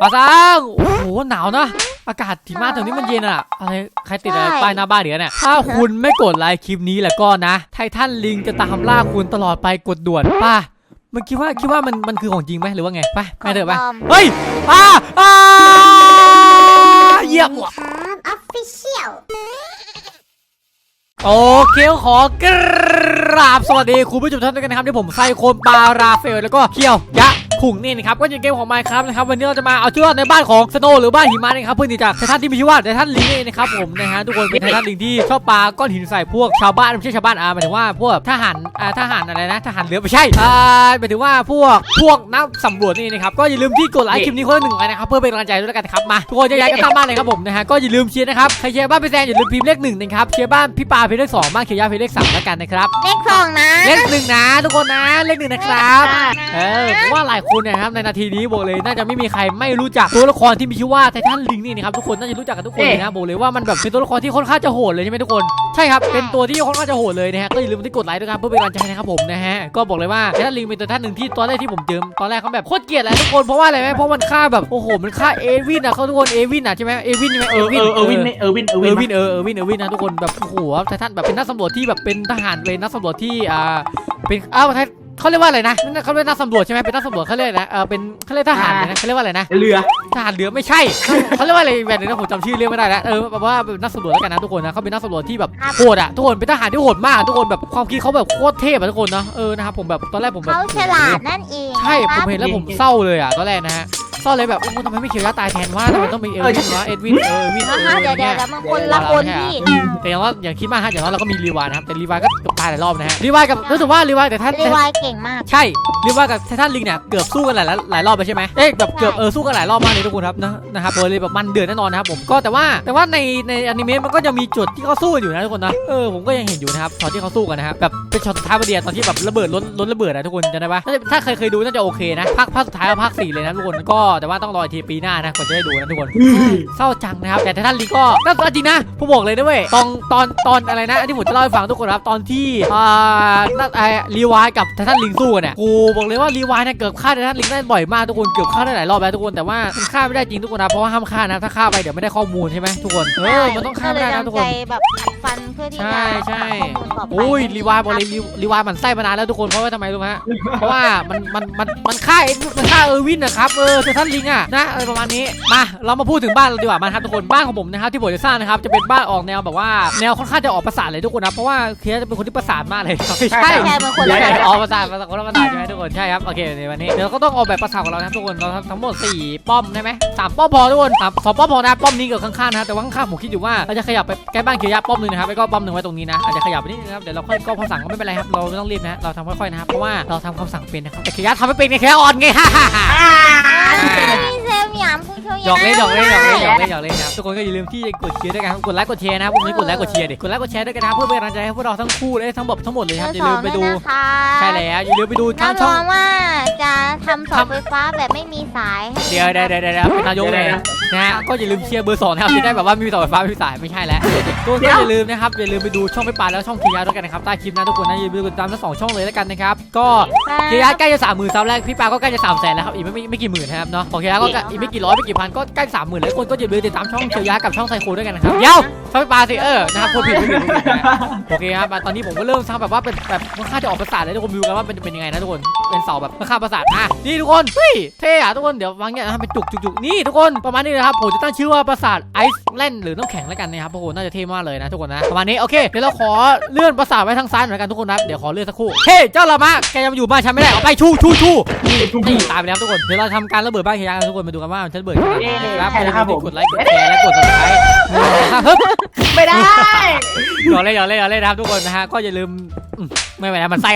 ปาซังโอ้โหหนาวนะ อากาศที่มาตรงนี้มันเย็นอะอะไรใครติดอะไรใช่ป้ายหน้าบ้านเดี๋ยวเนี่ยถ้าคุณไม่กดไลค์คลิปนี้แล้วก็นะ ไททันลิงจะตามล่าคุณตลอดไปกดด่วนป้ามันคิดว่าคิดว่ามันมันคือของจริงไหมหรือว่าไงไปไปเถอะไปของปลอมเฮ้ยอ้าอ้าเยี่ยมว่ะครับออฟฟิเชียลโอเคขอกราบสวัสดีคุณผู้ชมทุกท่านด้วยกันนะครับที่ผมไซโคนปาราเฟลแล้วก็เคียวยะ ขุงนี่นะครับก็จะเกมของไมค์ครับนะครับวันนี้เราจะมาเอาชีวิตรอดในบ้านของสโนหรือบ้านหิมะนะครับเพื่อที่จะไททันที่มีชื่อว่าไททันลิงนี่นะครับผมนะฮะทุกคนเป็นไททันลิงที่ชอบปาก้อนหินใส่พวกชาวบ้านไม่ใช่ชาวบ้านอ่าหมายถึงว่าพวกทหารอ่าทหารอะไรนะทหารเรือไม่ใช่อ่าหมายถึงว่าพวกพวกนักสำรวจนี่นะครับก็อย่าลืมที่กดไลค์คลิปนี้คนละหนึ่งไลค์นะครับเพื่อเป็นกำลังใจด้วยกันนะครับมาทุกคนจะย้ายกันสร้างบ้านเลยครับผมนะฮะก็อย่าลืมเชียร์นะครับใครเชียร์บ้านพี่แซนอย่าลืมพิมพ์เลขหนึ่งนะครับเชียร์บ้านพี่ปาพิมพ์เลขสองบ้านเขียวยาพิมพ์เลขสามแล้วกันนะครับเลขสองนะเลขหนึ่งนะ ทุกคนนะเลขหนึ่งนะครับเออผมว่าหลายคนเนี่ยนะครับในนาทีนี้บอกเลยน่าจะไม่มีใครไม่รู้จักตัวละครที่มีชื่อว่าไททันลิงนี่นะครับทุกคนน่าจะรู้จักกันทุกคนเลยนะบอกเลยว่ามันแบบเป็นตัวละครที่ค่อนข้างจะโหดเลยใช่ไหมทุกคนใช่ครับเป็นตัวที่ค่อนข้างจะโหดเลยนะฮะก็อย่าลืมที่กดไลค์ด้วยกันเพื่อเป็นกำลังใจนะครับผมนะฮะก็บอกเลยว่าไททันลิงเป็นตัวท่านหนึ่งที่ตอนแรกที่ผมเจอตอนแรกเขาแบบโคตรเกลียดเลยทุกคนเพราะว่าอะไรไหมเพราะมันฆ่าแบบโอ้โหมันฆ่าเอวินอะเขาทุกคนเอวินอะใช่ไหมเอวินใช่ไหมเออเออเออวินเนี่ยเออวินเออเอวิอนวินเออเออวินเออวินนะทุกคนแบบโอ้โหไททันแบบเป็นนักสำรวจที่แบบเป็นทหารเป็นนักสำรวจที่อ่าเป็นอ้าวไท เขาเรียกว่าอะไรนะนั่นเขาเรียกนักสำรวจใช่ไหมเป็นนักสำรวจเขาเรียกอะไรนะเออเป็นเขาเรียกทหารเลยนะเขาเรียกว่าอะไรนะเรือทหารเรือไม่ใช่เขาเรียกว่าอะไรแบบนึงนะผมจำชื่อเรียกไม่ได้แล้วเออแบบว่าเป็นนักสำรวจแล้วกันนะทุกคนนะเขาเป็นนักสำรวจที่แบบโหดอะทุกคนเป็นทหารที่โหดมากทุกคนแบบความคิดเขาแบบโคตรเทพอะทุกคนนะเออนะครับผมแบบตอนแรกผมแบบเขาฉลาดนั่นเองใช่นะผครัมบเห็นแล้วผมเศร้าเลยอะตอนแรกนะฮะ เศร้าเลยแบบโอ้โหทำไมไม่เขียวยาตายแทนว่าทำไมต้องมีเอลวินวะเอ็ดวินเออวินนะเอคะอเดี๋ยวเดี๋เนี่ยวยเดี๋ยวมันคนละคนพี่แต่อย่างว่าอย่างคิดมากฮะอย่างว่าเราก็มีรีวายนะครับแต่รีวายก็เกือบตายหลายรอบนะฮะรีวายกับรู้สึกว่ารีวายแต่ท่านรีวายเก่งมาก ใช่รีวายกับไททันลิงเนี่ยเกือบสู้กันหลายหลายรอบไปใช่ไหมเอ๊ะแบบเกือบเออสู้กันหลายรอบมากเลยทุกคนครับนะนะครับเลยแบบมันเดือดแน่นอนนะครับผมก็แต่ว่าแต่ว่าในในอนิเมะมันก็จะมีจุดที่เขาสู้กันอยู่นะทุกคนนะเออผมก็ยังเห็นอยู่นะครับตอนที่เขาสู้กันนะครับแบบเป็นช็อตสุดท้ายพอดีอะตอนที่แบบระเบิดล้นล้นระเบิดนะทุกคนจำได้ปะถ้าถ้าเคยเคยดูน่าจะโอเคนะภาคภาคสุดท้ายกับภาคสี่เลยนะทุกคนก็แต่ว่าต้องรออีกทีปีหน้านะก่อนจะได้ดูนะทุกคนเศร้าจังนะครับแต่ไททันลีก็น่าจริงนะผมบอกเลยนะเว้ยตอนตอนตอนอะไรนะที่ผมจะเล่าให้ฟังทุกคนครับตอนที่อ่าน่าไอ้รีวายกับไททันลิงสู้กันเนี่ยกูบอกเลยว่ารีวายเนี่ยเกือบฆ่าไททันลิงได้บ่อยมากทุกคนเกือบฆ่าได้หลายรอบแล้วทุกคนแต่ว่ามันฆ่าไม่ได้จริงทุกคนนะเพราะว่าห้ามฆ่านะถ้าฆ่าไปเดี๋ยวไม่ได้ข้อมูลใช่ไหมทุกคนเออมันต้องฆ่าไม่ได้นะทุกคนก็เลยจำใจแบบขัดฟันเพื่อที่จะใช่ใช่ หาข้อมูลต่อไปโอ้ยรีวายบอกเลยรีรีวายมันไส้มานานแล้วทุกคนเพราะว่าทำไมรู้ไหมฮะเพราะว่ามันมันมันมันฆ่าเอ็ดมันฆ่าเออร์วินนะครับเออไททันลิงอะนะอะไรประมาณนี้มาเรามาพูดถึงบ้านเราดีกว่ามาครับทุกคนบ้านของผมนะครับที่ผมจะสร้างนะครับจะเป็นบ้านออกแนวแบบว่าแนวค่อนข้างจะออกประสาทเลยทุกคนนะเพราะว่าเคลียร์จะเป็นคนที่ประสาทมากเลยไม่ใช่ใช่มันคนละใช่แบบออกประสาทประสาทคนละประสาทใช่ไหมทุกคนใช่ครับโอเคในวันนี้เดี๋ยวเราก็ต้องออกแบบประสาทของเรานะครับทุกคนเราทำทั้งหมดสี่ป้อมได้ไหมสามป้อมพอทุกคนสามสองป้อมพอนะป้อมนี้กับข้างๆนะครับแต่ว่าข้างๆผมคิดอยู่ว่าเราจะขยับไปใกล้บ้านเขียวยาป้อมหนึงนะครับแล้วก็ป้อมหนึ่งไว้ตรงนี้นะอาจจะขยับไปนิดนึงนะครับเดี๋ยวเราค่อยก็คำสั่งก็ไม่เป็นไรครับเราไม่ต้องรีบนะเราทำค่อยๆนะครับเพราะว่าเราทำคำสั่งเป็นนะครับแต่เขียวยาทำไม่เป็นไงแค่อ่อนไงฮ่าฮ่าฮ่าพี่เซ มหยามคุณเชียวหยอกเล่นหยอกเล่นหยอกเล่นหยอกเล่นหยอกเล่นนะครับทุกคนก็อย่าลืมที่จะกดเชียร์ด้วยกันครับกดไลค์กดแชร์นะครับพวกนี้กดไลค์กดเชียร์ดิกดไลค์กดแชร์ด้วยกันนะครับเพื่อเป็นกำลังใจให้พวกเราทั้งคู่และทั้งหมดทั้งหมดเลยครับอย่าลืมไปดูใช่แล้วอย่าลืมไปดูทางช่องว่าจะทำเสาไฟฟ้าแบบไม่มีสายเดี๋ยวเดี๋ยวเดี๋ยวเดี๋ยวเป็นนายกเลยนะฮะก็อย่าลืมเชียร์เบอร์สองนะครับจะได้แบบว่ามีเสาไฟฟ้าไม่มีสายไม่ใช่แล้วทุกคนก็อย่าลืมนะครับอย่าลืมไปดูช่องไปปานแล้วช่องเคียร์ด้วยกันนะครับใต้คลิปนะทุกคนนะอย่าลืมกดติดตามทั้งสองช่องเลยแล้วกันนะครับก็เคียร์ใกล้จะสามหมื่นซับแล้วพี่ปาก็ใกล้จะสามแสนแล้วครับอีกไม่ไม่ไม่กี่หมื่นนะครับเนาะของเคียร์ก็อีกไม่กี่ร้อยไม่กี่พันก็ใกล้สามหมื่นแล้วทุกคนก็อย่าลืมติดตามช่องเคียร์กับช่องไซโคด้วยกันนะครับเดี๋ยวช่องไปปาสิเออนะครับพูดผิดพูดผิดพูดผิดนะโอเคครับตอนนี้ผมก็เริ่มสร้างแบบว่าเป็นแบบมันค่าจะออกประสาทเลยทุกคนดูกันว่าเป็นเป็นยังไงนะทุกคนเป็นเสาแบบค่าประสาทอะนี่ทุกคนเฮ้ยเท่อะทุกคนเดี๋ยววางเนี่ยนะครับเป็นจุกจุกจุกนี่ทุกคนประมาณนี้นะครับผมจะตั้งชื่อว่าประสาทไอซ์แลนด์หรือน้ำแข็งแล้วกันนะครับโอ้โหน่าจะเท่มากเลยนะทุกคนนะประมาณนี้โอเคเดี๋ยวเราขอเลื่อนประสาทไว้ทางซ้ายหน่อยกันทุกคนนะเดี๋ยวขอเลื่อนสักครู่เฮ้ยเจ้าละมะแกจะมาอยู่บ้านฉันไม่ได้เอาไปชูชูชูนี่นี่ตายไปแล้วทุกคนเดี๋ยวเราทำการระเบิดบ้านขยะกันทุกคนมาดูกันว่ามันจะระเบิดขนาดไหนนะครับใช่แล้วครับผม กดไลค์กดแชร์และกด subscribe นะครับไม่ได้อย่าเล่นอย่าเล่นอย่าเล่นนะครับทุกคนนะฮะก็อย่าลืมอืมไม่ไหวแล้วมันไส้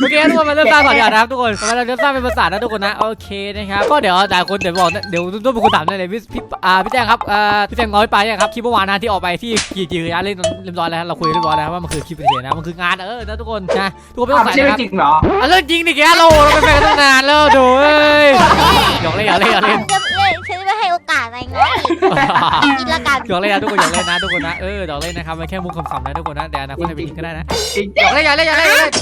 โอเคทุกคนมาเริ่มสร้างก่อนดีกว่านะครับทุกคนเราจะสร้างเป็นภาษาทนะทุกคนนะโอเคนะครับก็เดี๋ยวแต่คนเดี๋ยวบอกนะเดี๋ยวต้องเป็นคนถามเลยพี่พี่อ่าพี่แจ้งครับอ่าพี่แจ้งน้อยไปเนี่ยครับคลิปเมื่อวานนะที่ออกไปที่กี่กี่ระยะเล่นเรียบร้อยแล้วเราคุยเรียบร้อยแล้วว่ามันคือคลิปเฉยๆนะมันคืองานเออนะทุกคนนะทุกคนไม่ต้องไม่ใส่ใช่นะครับจริงเหรอ อะเรื่องจริงดิแกเราเราเป็นแฟนกันตั้งนานแล้วดูเอ้ยหยอกเล่นหยอกเล่นหยอกเล่นฉันจะเล่นฉันจะไม่ให้โอกาสอะไรง้ออีกกินละกันหยอกเล่นนะทุกคนหยอกเล่นนะทุกคนนะเออหยอกเล่นนะครับมันแค่มุกคำๆนะทุกคนนะเดี๋ยวอนาคตจะไปกินก็ได้นะหยอกเล่นหยอกเล่นหยอกเล่นหยอกเล่น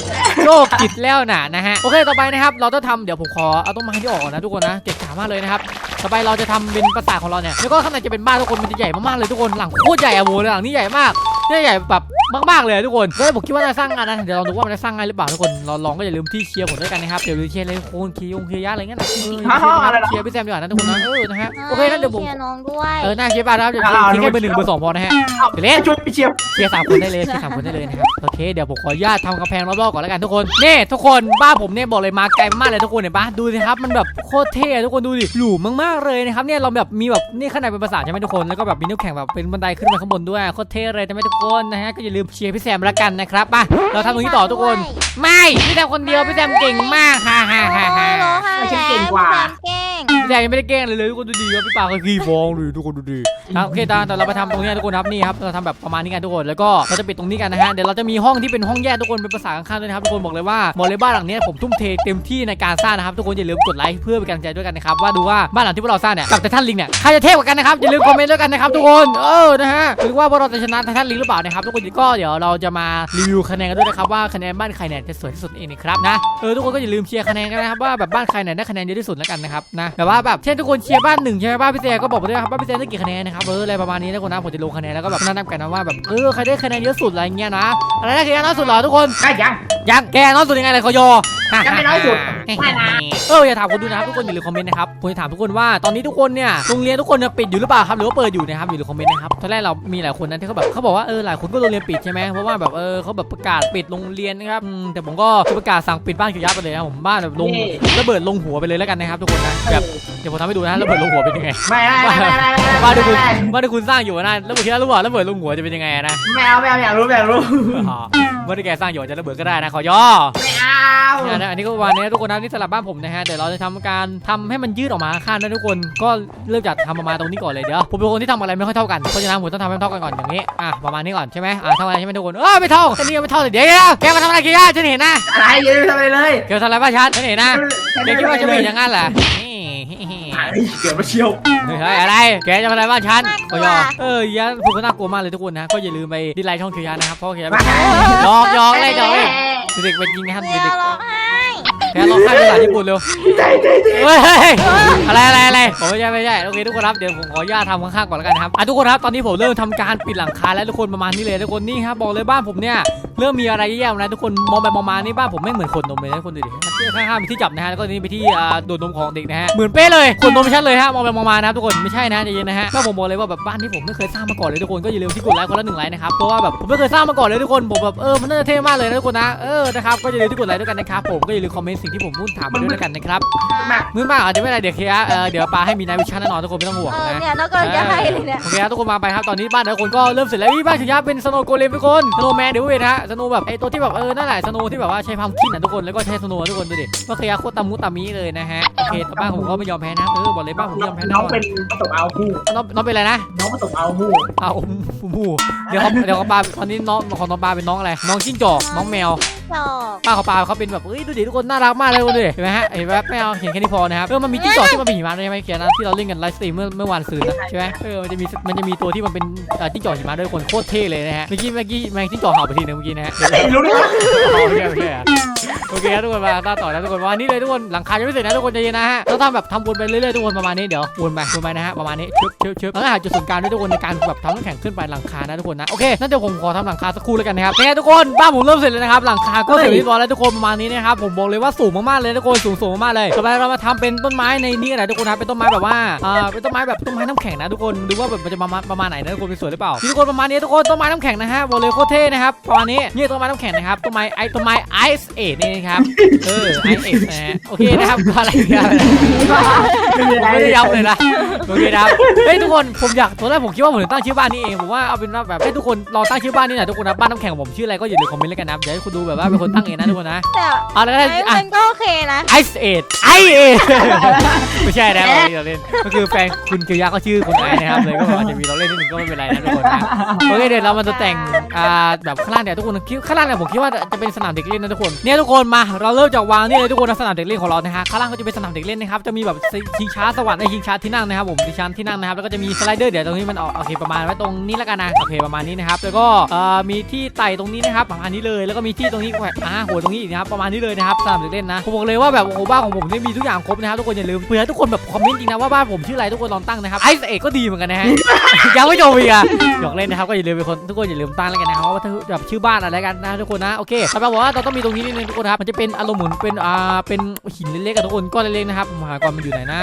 โลกจิตแล้วน่ะนะฮะโอเคต่อไปนะครับเราต้องทำเดี๋ยวผมขอเอาต้นไม้ที่ออกก่อนนะทุกคนนะเก็บขามากเลยนะครับต่อไปเราจะทำเป็นปราสาทของเราเนี่ยแล้วก็ข้างในจะเป็นบ้านทุกคนมันจะใหญ่มากๆเลยทุกคนหลังโคตรใหญ่อะโมเลยหลังนี้ใหญ่มากเนี่ยใหญ่แบบ มากๆเลยทุกคนก็ผมคิดว่าจะสร้างงานนะเดี๋ยวลองดูว่ามันจะสร้างง่ายหรือเปล่าทุกคนเราลองก็อย่าลืมที่เชียร์ผมด้วยกันนะครับอย่าลืมเชียร์เลยโคนคียงเคียร์ยะอะไรเงี้ยนะเอออย่าลืมเชียร์พี่แซมดีกว่านะทุกคนนะเออนะฮะโอเคนั่นเดี๋ยวผมเชียร์น้องด้วยเออน่าเชียร์ป่ะนะครับเดี๋ยวทิ้งแค่เบอร์หนึ่งเบอร์สองพอนะฮะเดี๋ยวเล่นช่วยพี่เชียร์เชียร์สามคนได้เลยเชียร์สามคนได้เลยนะครับโอเคเดี๋ยวผมขออนุญาตทำกำแพงรอบๆก่อนแล้วกันทุกคนนี่ทุกคนบ้านผมเนี่ยบอกเลยมาไกลมากเลยทุกคนเห็นปะดูสิครับมันแบบโคตรเท่ทุกคนดูดิหรูมากๆเลยนะครับเนี่ยเราแบบมีแบบนี่ข้างในเป็นภาษาทใช่ไหมทุกคนแล้วก็แบบมีน้ำแข็งแบบเป็นบันไดขึ้นมาข้างบนด้วยโคตรเท่เลยใช่ไหมทุกคนนะฮะก็อย่าลืมเชียร์พี่แซมแล้วกันนะครับไปเราทำตรงนี้ต่อทุกคน ไม่พี่แซมคนเดียวพี่แซมเก่งมากฮ่าฮ่าฮ่าฮ่าโอ้ร้องไห้แล้วพี่แซมเก่งพี่แซมยังไม่ได้แกล้งเลยเลยทุกคนดูดีครับพี่ปาก็ขี้ฟองเลยทุกคนดูดีครับโอเคตาแต่เราไปทำตรงนี้ทุกคนครับนี่ครับเราทำแบบประมาณนี้กันทุกคนแล้วก็เราจะปิดตรงนี้กันนะฮะเดี๋ยวเราจะมีห้องที่เป็นห้องแยกทุกคนเป็นภาษาข้างๆด้วยนะครับทุกคนบอกเลยว่าบอกเลยบ้านหลังนี้ผมทุ่มเทเต็มที่ในการสร้างนะครับทุกคนอย่าลืมกดไลค์เพื่อเป็นกำลังใจด้วยกันนะครับว่าดูว่าบ้านหลังที่พวกเราสร้างเนี่ยกับไททันลิงเนี่ยใครจะเทพกว่ากันนะครับอย่าลืมคอมเมนต์ด้วยกันนะครับทุกคนเออนะฮะหรือว่าพวกเราจะชนะไททันลิงหรือเปล่านะครับทุกคนก็เดี๋ยวเราจะมารีวิวคะแนนกันด้วยนะครับว่าคะแนนบ้านใครเนี่ยจะสวยที่สุดเองนะครับนะเออทุกคนก็อย่าลืมเชียร์คะแนนกันนะครับว่าแบบบ้านใครเนี่ยได้คะแนนเยอะที่สุดแล้วกันนะครับนะแบบว่าแบบเช่นทุกคนเชียร์บ้านหนึ่งใช่ไหมบ้านพี่เต้ก็บอกมาด้วยครับว่าพี่เต้ได้กี่คะแนนนะครับเอออะไรประมาณนี้นะทุกคนนะผมจะลงคะแนนแล้วก็แบบนั่นนับกันนะว่าแบบเออใครได้คะแนนเยอะสุดอะไรเงี้ยนะอะไรได้คะแนนน้อยสุดเหรอทุกคน ได้ยังยังแกน้อยสุดยังไงเลยขอยอยังไม่น้อยสุดไม่นะ เอออย่าถามคนดูนะครับทุกคนอย่าลืมคอมเมนต์นะครับผมจะถามทุกคนว่าตอนนี้ทุกคนเนี่ยโรงเรียนทุกคนเนี่ยปิดอยู่หรือเปล่าครับหรือว่าเปิดอยู่นะครับอย่าลืมคอมเมนต์นะครับตอนแรกเรามีหลายคนนั้นที่เขาแบบเขาบอกว่าเออหลายคนก็โรงเรียนปิดใช่ไหมเพราะว่าแบบเออเขาแบบประกาศปิดโรงเรียนนะครับอืมแต่ผมก็ประกาศสั่งปิดบ้านคิวยับไปเลยนะผมบ้านแบบลงระเบิดลงหัวไปเลยแล้วกันนะครับทุกคนนะแบบเดี๋ยวผมทำให้ดูนะระเบิดลงหัวเป็นยังไง ไม่ไม่ไม่ไม่ไม่ไม่บ้านที่คุณบ้านที่คุณสร้างอยู่นะระเบิดที่รู้ว่าระเบิดลงหัวจะเป็นยังไงนะไม่เอาไม่เอาอยากรู้อยากรู้อ๋อเมื่อที่แกสร้างอยู่อาจจะระเบิดก็ได้นะขอย่อไม่เอา เนี่ยนะอันนี้ก็วันนี้ทุกคนนะนี่สลับบ้านผมนะฮะเดี๋ยวเราจะทำการทำให้มันยืดออกมาข้างนะทุกคน ก็เริ่มจากทำประมาณตรงนี้ก่อนเลยเดี๋ยวผมเป็นคนที่ทำอะไรไม่ค่อยเท่ากันเพราะฉะนั้นผมต้องทำให้มันเท่ากันก่อนอย่างนี้อะประมาณนี้ก่อนใช่ไหมอะเท่ากันใช่ไหมทุกคนเออไม่เท่าอันนี้ยังไม่เท่าเลยเดี๋ยวเดี๋ยวแกมาทำอะไรกี่ย่าฉันเห็นนะอะไรอยังไม่ทำอะไรเลยเกี่ยวทำอะไรบ้างฉันฉันเห็นนะแกคิดว่าฉันไม่เห็นอย่างนั้นเหรอนี่เกิดมาเชียวเฮ้ยอะไร แกจะทำอะไรบ้างฉันก็ยอเอออยาผมก็น่ากลัวมากเลยทุกคนนะ ก็อย่าลืมไปดีไลค์ช่องเคียร์นะครับ เพราะเคียร์ยอกยอกเลยยอกเลยเด็กๆไปยิงนะครับเชียเด็กร์ร้องไห้ๆ แกร้องไห้ภาษาญี่ปุ่นเร็วใจใจใจเฮ้ยอะไรอะไรอะไรผมไม่ใช่ไม่ใช่โอเคทุกคนครับเดี๋ยวผมขออนุญาตทำข้างๆก่อนแล้วกันครับอะทุกคนครับตอนนี้ผมเริ่มทำการปิดหลังคาแล้วทุกคนประมาณนี้เลยทุกคนนี่ครับบอกเลยบ้านผมเนี่ยเริ่มมีอะไรแย่ๆนะทุกคนมองไปมองมานี่บ้านผมไม่เหมือนขนนมเลยนะทุกคนดูดิข้างๆมีที่จับนะฮะแล้วก็นี่ไปที่อ่าดูดนมของเด็กนะฮะเหมือนเป๊ะเลยขนนมชัดเลยฮะมองไปมองมานะทุกคนไม่ใช่นะใจเย็นนะฮะก็ผมบอกเลยว่าแบบบ้านที่ผมไม่เคยสร้างมาก่อนเลยทุกคนก็อย่าลืมที่กดไลค์คนละหนึ่งไลค์นะครับเพราะว่าแบบผมไม่เคยสร้างมาก่อนเลยทุกคนผมแบบเออมันน่าจะเท่มากเลยนะทุกคนนะเออนะครับก็อย่าลืมที่กดไลค์ด้วยกันนะครับผมก็อย่าลืมคอมเมนต์สิ่งที่ผมพูดถามมาด้วยแล้วกันนะครับมากมือมากอาจจะไม่เป็นไรเดี๋ยวเคลียร์เออเดี๋ยวปาให้มีนายวิชาแน่นอนทุกคนไม่ต้องห่วงเออนะเนี่ยน้องก็จะให้เลยเนี่ยโอเคครับทุกคนมาไปครับตอนนี้บ้านแต่ละคนก็เริ่มเสร็จแล้วนี่บ้านขยะเป็นสโนว์โกเลมทุกคนสโนว์แมนเดี๋ยวเวทฮะสโนว์แบบไอตัวที่แบบเออนั่นแหละสโนว์ที่แบบว่าใช้พัมคินอะทุกคนแล้วก็ใช้สโนว์ทุกคนดูดิว่าขยะโคตรตามุตามีเลยนะฮะโอเคแต่บ้านผมก็ไม่ยอมแพ้นะเออบอกเลยบ้านผมไม่ยอมแพ้แน่น้องนอนเป็นประสบเอาผู้น้องน้องเป็นอะไรนะน้องประสบเอาผู้เอาหมูเดี๋ยวเขาเดี๋ยวเขาปาตอนนี้น้องของน้องปาเป็นน้องอะไรน้องจิ้งจอกน้องแมวจอกป้าเขาปาเขาเป็นแบบเอ้ยดูดิทุกคนน่ารักมากเลยทุกคนดูดิเห็นไหมฮะเห็นไหมไม่เอาเห็นแค่นี้พอนะครับเออมันมีจิ้งจอกที่มันเป็นหิมะด้วยใช่ไหมเคียร์นะที่เราเล่นกันไลฟ์สตรีมเมื่อเมื่อวานซืนนะใช่ไหมเออมันจะมีมันจะมีตัวที่มันเป็นเอ่อจิ้งจอกหิมะด้วยคนโคตรเท่เลยนะฮะเมื่อกี้เมื่อกี้แมงจิ้งจอกเห่าไปทีนึงเมื่อกี้นะฮะรู้ได้ไงโอเคโอเคอะโอเคครับทุกคนมาต่อต่อแล้วทุกคนวันนี้เลยทุกคนหลังคายังไม่เสร็จนะทุกคนใจเย็นนะฮะต้องทำแบบทำวนไปเรื่อยๆทุกคนประมาณนี้เดี๋ยววนไปวนไปนะฮะประมาณนี้ชึบชึบชึบแล้วก็หาจุดศูนย์กลางด้วยทุกคนในการแบบทำน้ำแข็งขึ้นไปหลังคานะทุกคนนะโอเคนั่นเดี๋ยวผมขอทำหลังคาสักครู่แล้วกันนะครับเนี่ยทุกคนบ้านผมเริ่มเสร็จแล้วนะครับหลังคาก็เสร็จเรียบร้อยแล้วทุกคนประมาณนี้นะครับผมบอกเลยว่าสูงมากๆเลยทุกคนสูงสูงมากๆเลยต่อไปเรามาทำเป็นต้นไม้ในนี้กันนะทุกคนนะเป็นต้นไม้แบบว่าอ่าเป็นต้นไม้แบบต้นไม้น้ำแข็งนะทุกคนดูว่าแบบมันจะประมาณประมาณไหนนะทุกคนเป็นสวยหรือเปล่านี่ทุกคนประมาณนี้ทุกคนต้นไม้น้ำแข็งนะฮะบอกเลยโคตรเท่นะครับประมาณนี้นี่ต้นไม้น้ำแข็งนะครับต้นไม้ไอต้นไม้ไอซ์เอทนี่นะครับเออไอซ์เอทนะฮะโอเคนะครับอะไรกันไม่มีอะไรไม่ได้ย้ำเลยนะโอเคนะครับเฮ้ยทุกคนผมอยากตอนแรกผมคิดว่าผมจะตั้งชื่อบ้านนี้เองผมว่าเอาเป็นว่าแบบให้ทุกคนลองตั้งชื่อบ้านนี้หน่อยทุกคนนะบ้านน้ำแข็งของผมชื่ออะไรก็อย่าลืมคอมเมนต์แล้วกันนะเดี๋ยวให้คุณดูแบบว่าเป็นคนตั้งเองนะทุกคนนะแต่เอาแล้วไอ้อะมันก็โอเคนะ ไอซ์เอทไอเอทไม่ใช่นะเราเล่นเราเล่นก็คือแฟนคุณเคียวยะก็ชื่อคุณไอนะครับเลยก็อาจจะมีเราเล่นนิดนึงก็ไม่เป็นไรนะทุกคนนะโอเคเดี๋ยวเรามาจะแต่งอ่าแบบข้างล่างเนี่ยทุกคนคิดข้างล่างเนี่ยผมคิดว่าจะเป็นสนามเด็กเล่นนะทุกคนเนี่ยทุกคนมาเราเริ่มจากวางนี่เลยทุกคนนะสนามเด็กเล่นของเรานะฮะข้างล่างก็จะเป็นสนามเด็กเล่นนะครับจะมีแบบชิงช้าสวรรค์ในชิงช้าที่นั่งนะครับนะครับผมดิชั้นที่นั่งนะครับแล้วก็จะมีสไลเดอร์เดี๋ยวตรงนี้มันออกโอเคประมาณไว้ตรงนี้แล้วกันนะโอเคประมาณนี้นะครับแล้วก็เอ่อมีที่ไต่ตรงนี้นะครับประมาณนี้เลยแล้วก็มีที่ตรงนี้แขวนอ่าโหตรงนี้อีกนะครับประมาณนี้เลยนะครับสำหรับเด็กเล่นนะผมบอกเลยว่าแบบโอ้โหบ้านของผมเนี่ยมีทุกอย่างครบนะครับทุกคนอย่าลืมเผื่อทุกคนแบบคอมเมนต์จริงนะว่าบ้านผมชื่ออะไรทุกคนลองตั้งนะครับไอซ์เอกก็ดีเหมือนกันนะฮะยังไม่จบอีกอะหยอกเล่นนะครับก็อย่าลืมเป็นคนทุกคนอย่าลืมตั้งแล้วกันนะครับว่าถ้าแบบชื่อบ้านอะไรกันนะทุกคนนะโอเคแต่บอกว่าเราต้องมีตรงนี้นิดนึงทุกคนครับมันจะเป็นอารมณ์เหมือนเป็นอ่าเป็นหินเล็กๆกับทุกคนก้อนเล็กๆนะครับผมหาก่อนมันอยู่ไหนนะ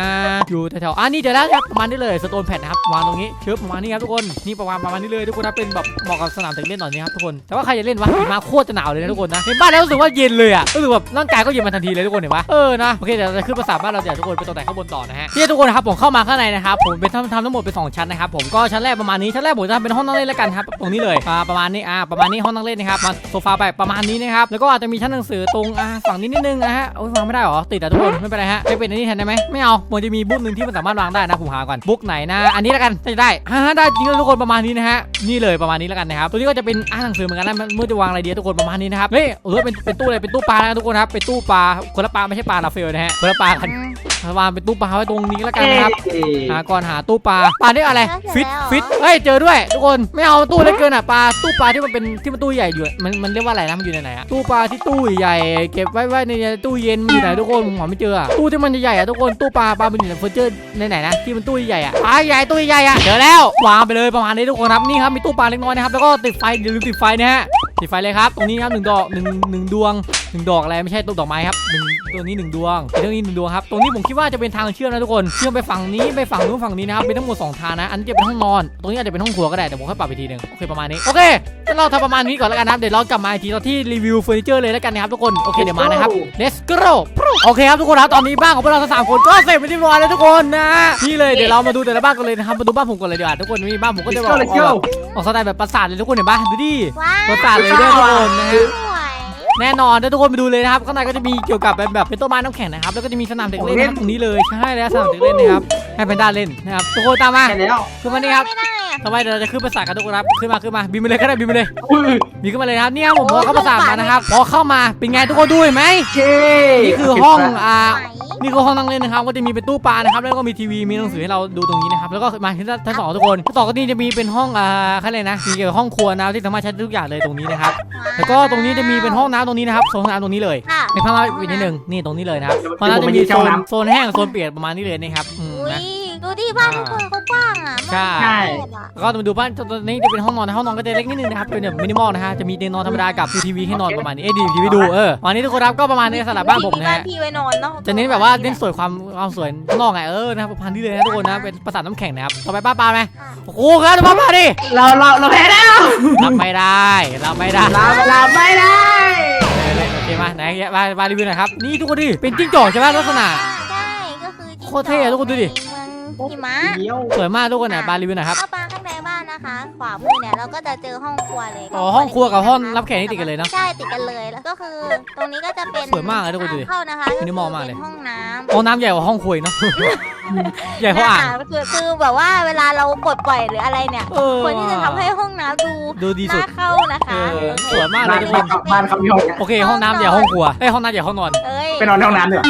อยู่แถวๆอ่านี่เจอแล้วครับประมาณนี้เลยสโตนแพดนะครับวางตรงนี้เชิบประมาณนี้ครับทุกคนนี่ประมาณประมาณนี้เลยทุกคนนะเป็นแบบเหมาะกับสนามเด็กเล่นหน่อยนี้ครับทุกคนแต่ว่าใครจะเล่นวะมาโคตรจะหนาวเลยนะทุกคนนะเห็นบ้านแล้วรู้สึกว่าเย็นเลยอะรู้สึกแบบร่างกายก็เย็นมาทันทีเลยทุกคนเห็นปะเออนะโอเคเดี๋ยวจะขึ้นภาษาบ้านเราเดี๋ยวทุกคนไปตกแต่งข้างบนต่อนะฮะที่ทุกคนครับผมเข้ามาข้างในนะครับผมเป็นทำทำทั้งหมดเป็นสองชั้นนะครับผมก็ชั้นแรกประมาณนี้ชั้นแรกผมจะทำเป็นห้องนั่งเล่นแล้วกันครับตรงนี้เลยอ่าประมาณนี้อ่าประมาณนี้ห้องนั่งเล่นนะครับมาโซฟาไปประมาณนี้นะครับแล้วก็อาจจะมีชั้นหนังสือตรงอ่าฝั่งนี้นิดนึงนะฮะโอ้ยวางไม่ได้หรอติดอะทุกคนไม่เป็นไรฮะให้เป็นอันนี้แทนได้ไหมไม่เอาผมจะมีบุ๊กหนึ่งที่มันสามารถวางได้นะผมหาก่อนบุ๊กไหนนะอันนี้แล้วกันจะได้อ่าได้จริงๆทุกคนประมาณนี้นะฮะนี่เลยประมาณนี้แล้วกันนะครับตัวนี้ก็จะเป็นอ่านหนังสือเหมือนกันนะเมันมันจะวางอะไรดีทุกคนประมาณนี้นะครับเฮ้ยเออเป็นเป็นตู้อะไรเป็นตู้ปลานะทุกคนครับเป็นตู้ปลาคนละปลาไม่ใช่ปลาลาเฟลนะฮะคนละปลากันอืมวางเป็นตู้ปลาไว้ตรงนี้แล้วกันนะครับเอ้ยหาก่อนหาตู้ปลาปลาได้อะไรแล้วเสร็ฟิจตแล้วฟิตเฮ้ยเจอด้วย ทุกคนไม่เอาตู้เล็กเกินอะปลาตู้ปลาที่มันเป็นที่มันตู้ใหญ่อยู่อะมันมันเรียกว่าอะไรนะมันอยู่ในไหนอะตู้ปลาที่ตู้ใหญ่เก็บไว้ไว้ในตู้เย็นมันอยู่ไหนทุกคนผมหาไม่เจออะตู้ที่มันใหญ่ๆอะทุกคนตู้ปลาปลามันอยู่ในเฟอร์นิเจอร์ในไหนนะที่มันตู้ใหญ่ๆอะปลาใหญ่ตู้ใหญ่ๆอะเจอแล้ววางไปเลยประมาณนี้ทุกคนครับนี่ครับมีตู้ปลาเล็กน้อยนะครับแล้วก็ติดไฟอย่าลืมติดไฟนะฮะ ติดไฟเลยครับ ตรงนี้ครับหนึ่งดอกหนึ่งหนึ่งดวงหนึ่งดอกอะไรไม่ใช่ตู้ดอกไม้ครับหนึ่งตัวนี้หนึ่งดวงอีกตรงนี้หนึ่งดวงครับ ตรงนี้ผมคิดว่าจะเป็นทางเชื่อมนะทุกคน เชื่อมไปฝั่งนี้ไปฝั่งนู้นฝั่งนี้นะครับเป็นทั้งหมดสองทางนะ อันนี้จะเป็นห้องนอน ตรงนี้อาจจะเป็นห้องครัวก็ได้แต่ผมค่อยปรับอีกทีหนึ่งโอเคประมาณนี้ โอเคงั้นเราทำประมาณนี้ก่อนแล้วกันนะครับเดี๋ยวเรากลับมาอีกทีตอนที่รีวิวเฟอร์นิเจอร์เลยแล้วกันนะครับทุกคน โอเคเดี๋ยวมานะครับ let's go โอเคครับทุกคนครับตอนนี้บ้านของพวกเราทั้งสามคนก็เสร็จไปที่เรียบร้อยแล้วทุกคนนะนี่เลยเดี๋ยวเรามาดูแต่ละบ้านกันเลยนะครับมาดูบ้านผมก่อนเลยดีกว่าทุกคนนี่บ้านผมก็จะแบบออกแบบออกสไตล์แบบปราสาทเลยทุกคนเห็นปะดูดิว้าปราสาทเลยด้วยทุกคนนะฮะ แน่นอนถ้าทุกคนไปดูเลยนะครับข้างในก็จะมีเกี่ยวกับแบบแบบเป็นต้นไม้น้ำแข็งนะครับแล้วก็จะมีสนามเด็กเล่นนะครับตรงนี้เลยใช่แล้วสนามเด็กเล่นนะครับให้แพนด้าเล่นนะครับทุกคนตามมาใช่แล้วขึ้นมานี่ครับไม่ได้อะทำไมเดี๋ยวเราจะขึ้นภาษากันทุกคนครับขึ้นมาขึ้นมาบินไปเลยก็ได้บินไปเลยอุ้ยบินขึ้นมาเลยนะครับเนี่ยผมพอเข้าภาษามานะครับพอเข้ามาเป็นไงทุกคนดูเห็นไหมเจนี่คือห้องอ่า นนี่คือห้องนั่งเล่นนะครับก็จะมีเป็นตู้ปลานะครับแล้วก็มีทีวีมีหนังสือให้เราดูตรงนี้นะครับแล้วก็มาที่ชั้นสองทุกคนชั้นสองก็นี่จะมีเป็นห้องอ่าอะไรนะมีเกี่ยวกับห้องครัวนะที่สามารถใช้ได้ทุกอย่างเลยตรงนี้นะครับแล้วก็ตรงนี้จะมีเป็นห้องน้ำตรงนี้นะครับโซนห้องน้ำตรงนี้เลยค่ะ ในภาพมาอีกนิดนึงนี่ตรงนี้เลยนะครับห้องน้ำจะมีโซนโซนแห้งโซนเปียกประมาณนี้เลยนะครับอืมอุ้ยนะ ดูดิบ้านทุกคนเขากว้างอะใช่มันแบบอะแล้วก็มาดูบ้านตรงนี้จะเป็นห้องนอนนะห้องนอนก็จะเล็กนิดนึงนะครับเป็นแบบมินิมอลนะฮะจะมีเตียงนอนธรรมดากับดูทีวีให้นอนประมาณนี้เอ้ยดีทีวีดูเออวันนี้ทุกคนครับก็ประมาณนี้สำหรับบ้านผมนะบ้าฮะนพี่ไว้นอนเนาะจะเน้นแบบว่าเน้นสวยความความสวยข้างนอกไงเออนะครับประมาณนี้เลยนะทุกคนนะเป็นประสาทน้ำแข็งนะครับต่อไปป้าปลาไหมโอ้โหครับป้าปลาดิเราเราเราแพ้แล้วรับไม่ได้รับไม่ได้เราเราไม่ได้โอเคมาไหนมามารีวิวหน่อยครับนี่ทุกคนดิเป็นจิ้งจอกใช่ไหมลักษณะ ใช่ก็คือจิ้งจอกโคตรเท่อะทุกคนดูดิเมือง หิมะเดียวสวยมากทุกคนไหนมารีวิวหน่อยครับ เข้ามาข้างในบ้านนะคะ ขวามือเนี่ยเราก็จะเจอห้องครัวเลยอ๋อห้องครัวกับห้องรับแขกนี่ติดกันเลยเนาะใช่ติดกันเลยแล้วก็คือตรงนี้ก็จะเป็นสวยมากเลยทุกคนดูดิทางเข้านะคะมินิมอลมากเลย ป็นห้องน้ำ ห้องน้ำใหญ่กว่าห้องครัวอีกเนาะ ใหญ่เพราะอ่างนะคะคือคือแบบว่าเวลาเราปลดปล่อยหรืออะไรเนี่ยเออ ควรที่จะทำให้ห้องน้ำดูดูดีสุด น่าเข้านะคะเออสวยมากเลยบ้านทุกคนเขาบ้านเขามีห้องโอเค ห้องน้ำใหญ่ห้องครัวเอ้ยห้องน้ำใหญ่ห้องนอน เอ้ยไปนอนในห้องน้ำเถอะ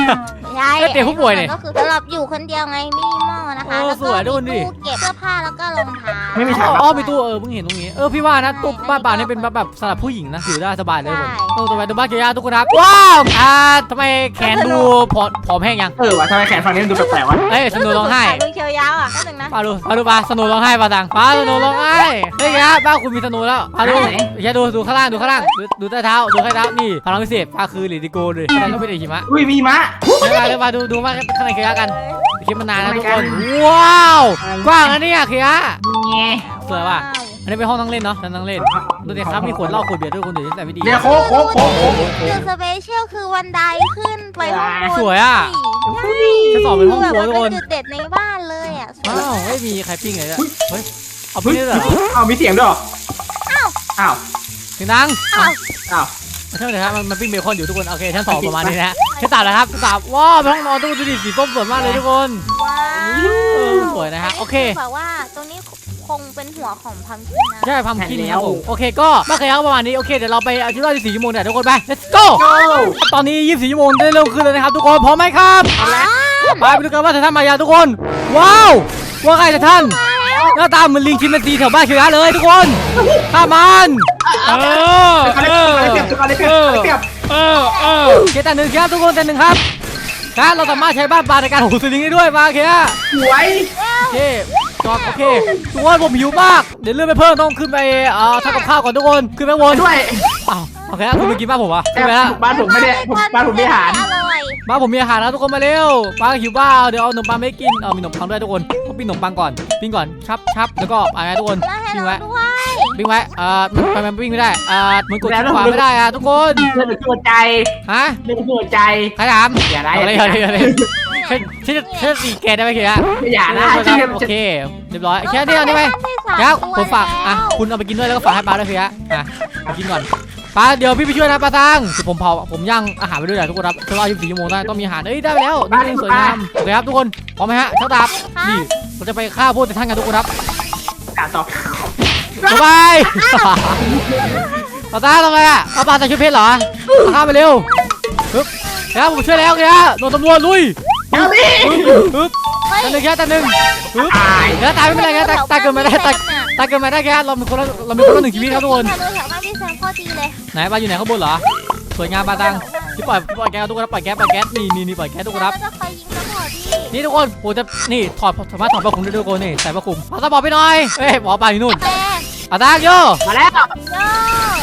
ใช่เอ้ยเตียงผู้ป่วยเนี่ยก็คือสำหรับอยู่คนเดียวไงมินิมอล นะคะเออแล้วสวยก็ดูดิ มีตู้เก็บเสื้อผ้าแล้วก็รองเท้าไม่มีอ๋ฉากออ๋อมีตู้เออเพิ่งเห็นตรงนี้ เออพี่ว่านะตู้บ้านป่าเนี่ยเป็นแบบสำหรับผู้หญิงนะถือได้สบายเลยผมเออตัวไปตัวบ้านเกียร์ทุกคนครับว้าวอ่าทำไมแขนดูผอมผอมแห้งยังเออว่ะทำไมแขนฝั่งนี้มันดูแปลกๆวะเอ้ยสนุร้องไห้ดูเชี ยวยาวอะนั่นหนึ่งนะปาดูปาดูปาสนุร้องไห้ปาตังปาสนุร้องไห้เฮ้ยครับบ้านคุณมีสนุแล้วปาดูอย่าดูดูข้างล่างดูข้างล่างดูดูใต้เท้าดูใต้เท้านี่พลังพิเศษปาคือลิติโกเลยข้างในก็เป็นไอหิมะอุ้ยมีมะเดี๋ยวมาเดี๋ยวมาดูดูว่าข้างในเคียร์กันคลิปมันนานนะทุกคนว้าวกว้างนะเนี่ยเคียร์แง่สวยว่ะ อันนี้เป็นห้องนั่งเล่นเนาะนั่งเล่นดูดิครับมีขวดเหล้าขวดเบียร์ด้วยคนเดียวที่ใส่ไม่ดีเดี๋ยวโค้กโค้กโค้กโค้กจุดสเปเชียลคือวันไดขึ้นไปห้องบนสวยอะชั้นสองเป็นห้องครัวทุกคนแบบาเป็นจุดเด็ดในบ้านเลยอะสวยอ้าวไม่มีใครปิ้งเลยด้วยเฮ้ยเอาปิ้งได้เหรอเอามีเสียงด้วยเหรออ้าวเสียงดังอ้าวอ้าวเท่าไหร่ครับมันมันปิ้งเบคอนอยู่ทุกคนโอเคชั้นสองประมาณนี้นะฮะชั้นสามแล้วครับชั้นสามว้าวเป็นห้องนอนทุกคนดูดิสีส้มสวยมากเลยทุกคนว้าวเออสวยนะฮะโอเคแบบว่าตรงนี้ คงเป็นหัวของพัมคินนะใช่พัมคินครับผมโอเคก็มาเคยครับประมาณนี้ โอเค เดี๋ยวเราไปอาทิตย์ละ24ชั่วโมงเนี่ยทุกคนไป let's go โก้ตอนนี้ 24ชั่วโมงได้เริ่มขึ้นแล้วนะครับทุกคน พร้อมไหมครับเอาละไปไปดูกันว่าจะทำมายาทุกคน ว้าว ว่าไงแต่ท่านหน้าตาเหมือนลิงชิมแปนซีแถวบ้านเคียเลยทุกคนฆ่ามันเออเอาเอได้อเปรียบเอาได้เปรียบเอาได้เปรียบเออเออเคแต่หนึ่งครับทุกคนแต่หนึ่งครับครับเราสามารถใช้บ้านปลาในการหูสลิงได้ด้วยมาเคสวยโอเค จอดโอเคทุกคนผมหิวมาก เดี๋ยวเลื่อนไปเพิ่มต้องขึ้นไปเอ่อทำกับข้าวก่อนทุกคนขึ้นไปบนด้วยอ้าวโอเคคุณไปกินบ้านผมวะแต่ขึ้นไปแล้วบ้านผมไม่ได้ผมบ้านผมไม่อาหารอร่อยบ้านผมมีอาหารแล้วทุกคนมาเร็วป้าหิวบ้าเดี๋ยวเอาขนมปังไม่กินเอามีขนมปังด้วยทุกคนต้องปิ้งขนมปังก่อนปิ้งก่อนชับชับแล้วก็อะไรทุกคนมาให้ปิ้งเราไว้ด้วยปิ้งไว้เอ่อมันไปมันปิ้งไม่ได้เอ่อมันกดชิดขวาไม่ได้อะทุกคนเรื่องหัวใจฮะเรื่องหัวใจใครถาม อย่าได้อะไรอะไรอะไร ฉันฉันจะฉันจะตีแกได้ไหมเคียอย่านะโอเคเรียบร้อยแค่นี้เอานี่ไปครับผมฝากอะคุณเอาไปกินด้วยแล้วก็ฝากให้ปลาด้วยเพียอะไปกินก่อนปลาเดี๋ยวพี่ไปช่วยนะปลาตังเดี๋ยวผมเผาผมย่างอาหารไปด้วยแหละทุกคนครับตลอด24ชั่วโมงได้ต้องมีอาหารเอ้ยได้ไปแล้วนี่เองสวยงามโอเคครับทุกคนพร้อมไหมฮะช่างดาบนี่เราจะไปฆ่าพวกแต่ท่านกันทุกคนครับกาต่อบ๊ายบายปลาตังทำไมอะเอาปลาใส่ชุดเพชรเหรอเอาข้ามไปเร็วปึ๊บแล้วผมช่วยแล้วแกโดนตำรวจลุย เดี๋ยวนี้ปึ๊บปึ๊บตันหนึ่งแค่ตันหนึ่งปึ๊บตายแล้วตายไม่เป็นไรแกตายตายเกินมาได้ตายตายเกินมาได้แกเรามีคนละเรามีคนละหนึ่งชีวิตครับทุกคนแถวแถวบ้านพี่แซมโคตรดีเลยไหนบ้านอยู่ไหนข้างบนเหรอสวยงามปาตังที่ปล่อยปล่อยแก๊สทุกคนครับปล่อยแก๊สปล่อยแก๊สนี่นี่นี่ปล่อยแก๊สทุกคนครับเราจะไปยิงตำรวจดินี่ทุกคนผมจะนี่ถอดสามารถถอดผ้าคลุมได้ด้วยทุกคนนี่ใส่ผ้าคลุมพาสปอร์ตไปหน่อยเอ้ยหมอปลาอยู่นู่น แม่ปาตังโยมาแล้วโย่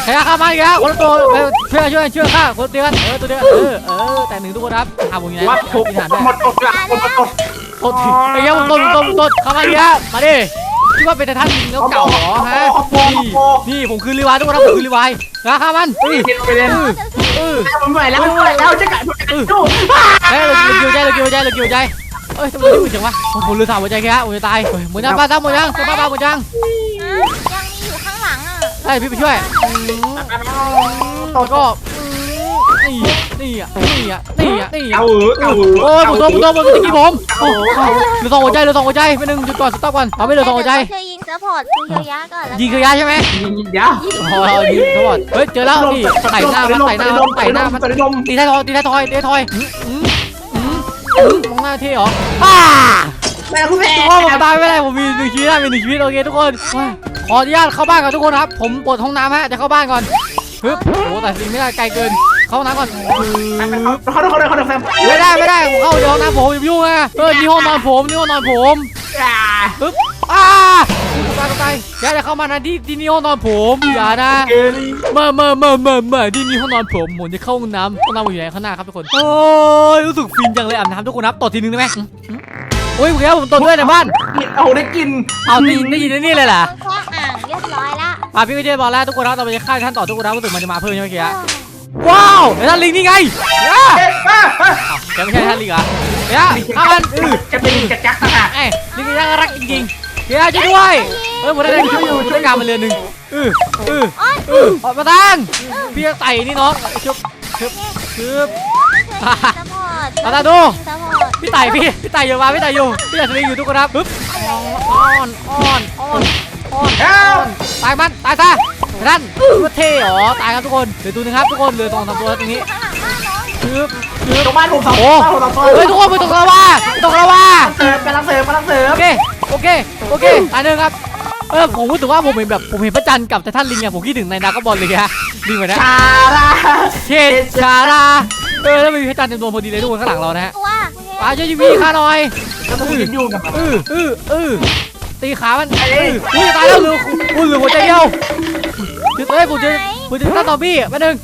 ใครข้ามาอีกแล้วคนละตัวเออช่วยช่วยช่วยข้าคนละตัวกันเออตัวเดียวเออเออแต่หนึ่งทุกคนครับหาผมอยู่ไหนว่าถูกมีฐานด้วยหมดตกละหมดตกตดถึงไอ้เหี้ยผมตดตดตดเข้ามาอีกแล้วมาดิคิดว่าเป็นแต่ท่านแล้วเก่าเหรอฮะนี่นี่ผมคือรีวายทุกคนครับผมคือรีวายนะข้ามันเฮ้ยกินไปเลยเออเออผมไหวแล้วผมไหวแล้วจะกัดจะกัดดูเฮ้ยเราเกี่ยวใจเราเกี่ยวใจเราเกี่ยวใจเอ้ยทำไมถึงจังวะผมผมลืมถามหัวใจแค่ผมจะตายหมดยังป้าตั้งหมดยังป้าป้าหมดยัง อะใช่พี่ไปช่วยแล้วก็นี่นี่อะนี่อะนี่อะนี่อะเอาหือเอาหือโอ้ยผมโดนผมโดนผมจะกินผมโอ้เหลือสองหัวใจเหลือสองหัวใจไปหนึ่งหยุดก่อนสต็อปก่อนเอาไม่เหลือสองหัวใจช่วยยิงซัพพอร์ตคุณเคียวยะก่อนแล้วยิงคือยาใช่ไหมเดี๋ยวพอยิงทั้งหมดเฮ้ยเจอแล้วนี่ไต่หน้ามันไต่หน้ามันไต่หน้ามันตะลมตีท้ายทอยตีท้ายทอยตีท้ายทอยอืมอืมอืมมองหน้าเท่เหรออ้าแม่คุณแม่ทุกคนผมตายไม่ได้ผมมีหนึ่งชีวิตได้มีหนึ่งชีวิตโอเคทุกคน ขออนุญาตเข้าบ้านก่อนทุกคนครับ ผมปวดห้องน้ำฮะจะเข้าบ้านก่อนฮึบโอ้โหแต่สิ่งไม่ได้ไกลเกิน เข้าห้องน้ำก่อนเขาเขาเขาเขาเขาแซมไม่ได้ไม่ได้ผมเข้าเดี๋ยวห้องน้ำผมอย่ายุ่งนะเออนี่ห้องนอนผมนี่ห้องนอนผมฮึบอ้าตายตายอย่าจะเข้ามานะที่ที่นี่ห้องนอนผมอย่านะมื่อเมื่อเมื่อเมื่อเมื่อที่นี่ห้องนอนผมผมจะเข้าห้องน้ำห้องน้ำผมอยู่ไหนข้างหน้าครับทุกคนโอ้ยรู้สึกฟินจังเลยอาบน้ำทุกคนครับตดทีนึงได้ไหมโอ้ยผมแล้ผมตดด้วยในบ้านเอาได้กินเอาได้ยินได้ยินได้นี่เลยเห อยละอะพี่ก็เจบอกแล้วทุกคนครับเราไปฆ่าท่านต่อทุกคนครับรู้สึกมันจะมาเพิ่มใช่ไหมเคียว้าวไอ้ท่านลิงนี่ไงเอ้าแกไม่ใช่ท่านลิงเหรอเคียฆ่ามันเออจะเป็นจะจักต่างหากเอ้ยลิงนี่น่ารักจริงๆเคียช่วยด้วยเออผมได้ช่วยอยู่ช่วยงานมาเรือนหนึ่งเออเออเออออกมาตั้งพี่จะไต่นี่น้องชุบชุบชุบซัพพอร์ตเอาตาดูซัพพอร์ตพี่ไต่พี่พี่ไต่อยู่มาพี่ไต่อยู่พี่ไต่สลิงอยู่ทุกคนครับปึ๊บอ้อนอ้อนอ้อน อ้อนเอ้าตายมันตายซะท่านว่าเท่หรอตายครับทุกคนเหลือตัวหนึงครับทุกคนเหลือสองสามตัวแล้วตรงนี้ข้างหลังบ้านน้องปึ๊บปึ๊บตรงบ้านผมสองโอ้บ้านผมสองตัวเฮ้ยทุกคนไปตกละว่าตกละว่า เสริมกำลังเสริมกำลังเสริมโอเค โอเค โอเคตายหนึ่งครับ เออ ผมรู้สึกว่าผมเห็นแบบผมเห็นพระจันทร์กับแต่ท่านลิงอะผมคิดถึงในดราก้อนบอลเลยฮะลิงเหมือนนะชาลาเชดชาราเออแล้วมีพระจันทร์เต็มตัวพอดีเลยทุกคนข้างหลังเรานะฮะตัวปาช่วยชีวิตข้าหน่อยแล้วก็ยืนอยู่กับเออเออเออ ตีขามันเอออุ้ยจะตายแล้วเหลืออุ้ยเหลือหัวใจเดียวเฮ้ยผมจะผมจะตั้งต่อพี่แป๊บนึง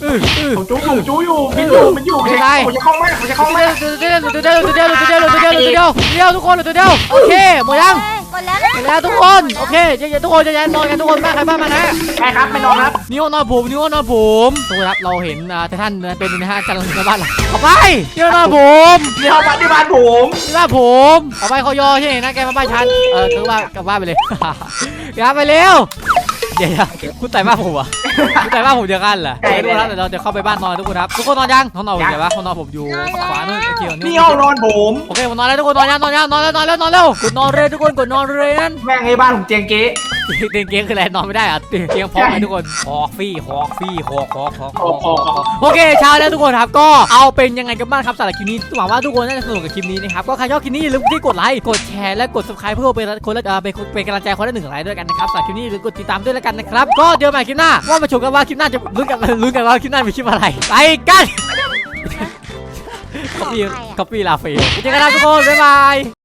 เออเออผมจู้อยู่จู้อยู่มันอยู่มันอยู่ผมจะคล้องมากผมจะคล้องตัวมากเดียวตัวเดียวตัวเดียวตัวเดียวตัวเดียวตัวเดียวตัวเดียวตัวเดียวทุกคนตัวเดียวโอเคหมดยังห มดแล้วนะหมดแล้วทุกคนโอเคเย็นๆทุกคนเย็นๆนอนกันทุกคนบ้านใครบ้านมันนะ ใช่ครับไม่นอนครับนี่ห้องนอนผมนี่ห้องนอนผมทุกคนครับเราเห็นแต่ท่านเป็นนะฮะกำลังในบ้านเราออกไปนี่ห้องนอนผมนี่ห้องบ้านที่บ้านผมนี่บ้านผมออกไปเขายอใช่ไหมนะแกมาบ้านฉันเออคือว่ากลับบ้านไปเลย กลับไปเร็วเดี๋ยวๆคุณไต่บ้านผมเหรอคุ ณไต่บ้านผมเดียวกันเหรอเดี๋ยวทุกคนครับเดี๋ยวเราจะเข้าไปบ้านนอนทุกคนครับทุกคนนอนยังห้องนอนผมเดี๋ยววะห้องนอนผมอยู่ขวานู่นโอเคนี่ห้องนอนผมโอเคผมนอนแล้วทุกคนนอนยังนอนยังนอนแล้วนอนแล้วนอนแล้วกดนอนเลยทุกคนกดนอนเลยนะนแม่งไอ้บ้านผมเจียงเก๊เตียงเตียงคืออะไรนอนไม่ได้เหรอะเตียงเตียงพร้อมไหมทุกคนฮอกฟี่ฮอกฟี่ฮอกฮอกฮอกฮอกฮอกฮอกโอเคเช้าแล้วทุกคนครับก็เอาเป็นยังไงกันบ้างครับสำหรับคลิปนี้หวังว่าทุกคนน่าจะสนุกกับคลิปนี้นะครับก็ใครชอบคลิปนี้อย่าลืมที่กดไลค์กดแชร์และกด subscribe เพื่อเป็นคนละเอ่อเป็นเป็นกำลังใจคนละหนึ่งไลค์ด้วยกันนะครับสำหรับคลิปนี้อย่าลืมกดติดตามด้วยแล้วกันนะครับก็เจอกันใหม่คลิปหน้าว่ามาชมกันว่าคลิปหน้าจะลุ้นกันลุ้นกันว่าคลิปหน้ามีคลิปอะไร ไปกัน ของ copy ใครอะ copy ลาเฟ่เจอกันนะทุกคน บ๊ายบาย